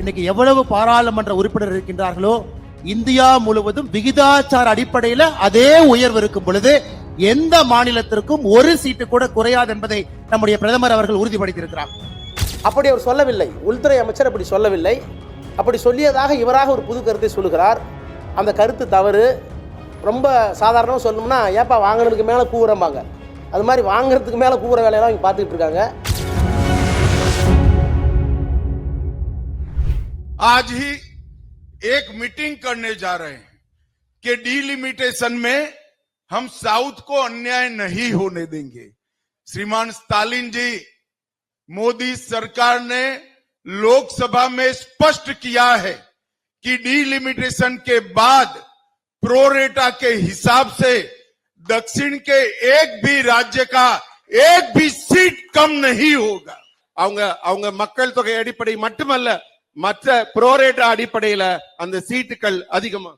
இன்னைக்கு எவ்வளவு பாராளுமன்ற உறுப்பினர் இருக்கின்றார்களோ இந்தியா முழுவதும் விகிதாச்சார அடிப்படையில அதே உயர்வு இருக்கும் பொழுது எந்த மாநிலத்திற்கும் ஒரு சீட்டு கூட குறையாது என்பதை நம்முடைய பிரதமர் அவர்கள் உறுதிப்படுத்தியிருக்கிறார். அப்படி அவர் சொல்லவில்லை. உள்துறை அமைச்சர் அப்படி சொல்லவில்லை. அப்படி சொல்லியதாக இவராக ஒரு புது கருத்தை சொல்லுகிறார். அந்த கருத்து தவறு. ரொம்ப சாதாரணமாக சொல்லணும்னா ஏப்பா வாங்கினதுக்கு மேலே கூவுறம்பாங்க. அது மாதிரி வாங்குறதுக்கு மேலே கூவுற வேலையெல்லாம் இங்கே பார்த்துக்கிட்டு இருக்காங்க. आज ही एक मीटिंग करने जा रहे हैं कि डीलिमिटेशन में हम साउथ को अन्याय नहीं होने देंगे श्रीमान स्टालिन जी मोदी सरकार ने लोकसभा में स्पष्ट किया है कि डीलिमिटेशन के बाद प्रोरेटा के हिसाब से दक्षिण के एक भी राज्य का एक भी सीट कम नहीं होगा அவங்க அவங்க மக்கள் தொகை அடிப்படை மட்டுமல்ல மற்ற புரோரேட் அடிப்படையில அந்த சீட்டுகள் அதிகமா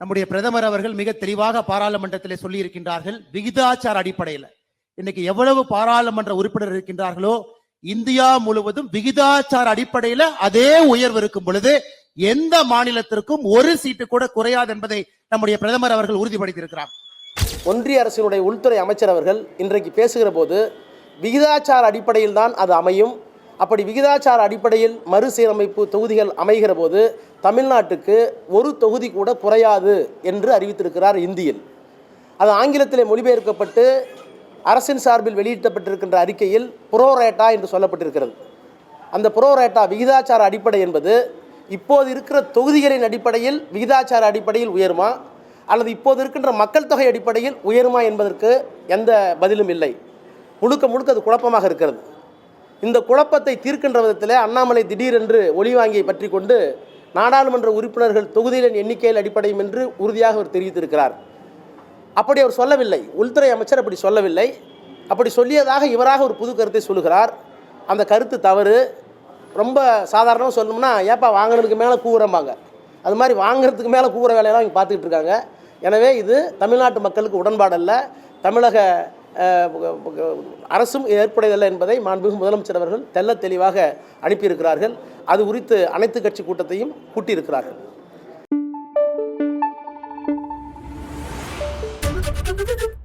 நம்முடைய பிரதமர் அவர்கள் மிக தெளிவாக பாராளுமன்றத்திலே சொல்லி இருக்கின்றார்கள் விகிதாச்சார அடிப்படையில். இன்னைக்கு எவ்வளவு பாராளுமன்ற உறுப்பினர் இருக்கின்றார்களோ இந்தியா முழுவதும் விகிதாச்சார அடிப்படையில அதே உயர்வு இருக்கும் பொழுது எந்த மாநிலத்திற்கும் ஒரு சீட்டு கூட குறையாது என்பதை நம்முடைய பிரதமர் அவர்கள் உறுதிப்படுத்தியிருக்கிறார். ஒன்றிய அரசினுடைய உள்துறை அமைச்சர் அவர்கள் இன்றைக்கு பேசுகிற போது விகிதாச்சார அடிப்படையில் தான் அது அமையும் அப்படி விகிதாச்சார அடிப்படையில் மறுசீரமைப்பு தொகுதிகள் அமைகிற போது தமிழ்நாட்டுக்கு ஒரு தொகுதி கூட குறையாது என்று அறிவித்திருக்கிறார் இந்தியில். அது ஆங்கிலத்திலே மொழிபெயர்க்கப்பட்டு அரசின் சார்பில் வெளியிடப்பட்டிருக்கின்ற அறிக்கையில் புரோரேட்டா என்று சொல்லப்பட்டிருக்கிறது. அந்த புரோரேட்டா விகிதாச்சார அடிப்படை என்பது இப்போது இருக்கிற தொகுதிகளின் அடிப்படையில் விகிதாச்சார அடிப்படையில் உயருமா? அல்லது இப்போது இருக்கின்ற மக்கள் தொகை அடிப்படையில் உயருமா என்பதற்கு எந்த பதிலும் இல்லை. முழுக்க முழுக்க அது குழப்பமாக இருக்கிறது. இந்த குழப்பத்தை தீர்க்கின்ற விதத்தில் அண்ணாமலை திடீரென்று ஒளிவாங்கியை பற்றி கொண்டு நாடாளுமன்ற உறுப்பினர்கள் தொகுதிகளின் எண்ணிக்கையில் அடிப்படையும் என்று உறுதியாக அவர் தெரிவித்திருக்கிறார். அப்படி அவர் சொல்லவில்லை. உள்துறை அமைச்சர் அப்படி சொல்லவில்லை. அப்படி சொல்லியதாக இவராக ஒரு புது கருத்தை சொல்லுகிறார். அந்த கருத்து தவறு. ரொம்ப சாதாரணமாக சொல்லணும்னா ஏப்பா வாங்கினதுக்கு மேலே கூவுறம்பாங்க. அது மாதிரி வாங்குறதுக்கு மேலே கூவுற வேலையெல்லாம் இங்கே பார்த்துக்கிட்டு இருக்காங்க. எனவே இது தமிழ்நாட்டு மக்களுக்கு உடன்பாடல்ல. தமிழக அரசும் ஏற்படையதல்ல என்பதை மாண்புமிகு முதலமைச்சர் அவர்கள் தெல்ல தெளிவாக அனுப்பியிருக்கிறார்கள் அது குறித்து அனைத்து கட்சி கூட்டத்தையும் கூட்டியிருக்கிறார்கள் Thank you.